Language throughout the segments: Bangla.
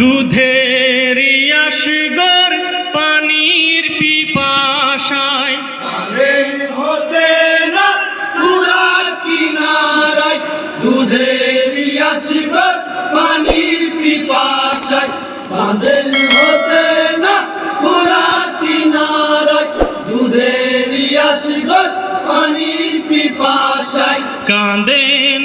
দুধের ইয়াসগর পানির পিপাসায়। দুধের ইয়াসিগর পানির পিপাসায়। বাঁধেন হোসেনা পুরা কিনারায় দুধের ইয়াসিগর পানির পিপাসায়। কাঁদেন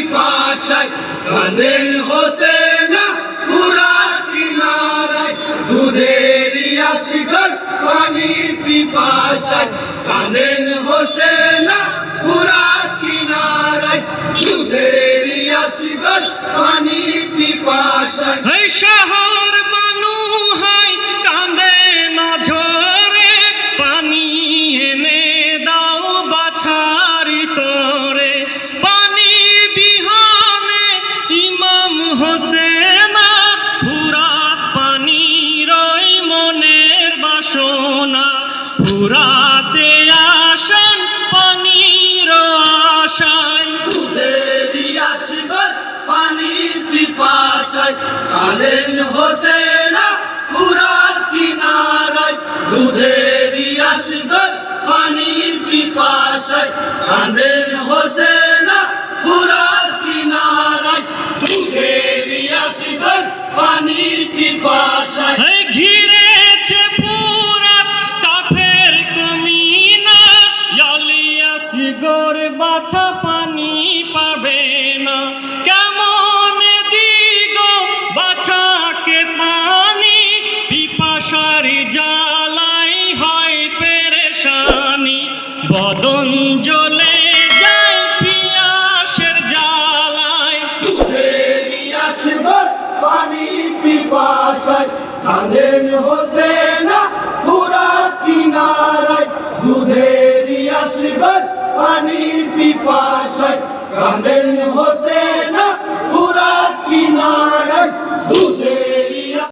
পিপাসায় গানের হোসেনা? পুরা কিনারায় দুধের ইয়াসিগর পানির পিপাসায়। গানের হোসেনা? পুরা কিনারায় দুধের ইয়াসিগর পানির পিপাসায়। পুরাতে আসেন পানির আশায়। দুধের ইয়াসিগর পানির পিপাসায়, কালেন হোসেনা পুরার কিনারায়। দুধের ইয়াসিগর পানির পিপাসায়, কালেন হোসেনা পুরার কিনারায়। দুধের ইয়াসিগর পানির পিপাসায়। বদন জলে যায় পিয়াসের জ্বালায়। পানির পিপাসায়। কালেন হোসেনা পুরা কিনারায়। দুধের ইয়াসিগর পানির পিপাসায়। কালেন হোসেনা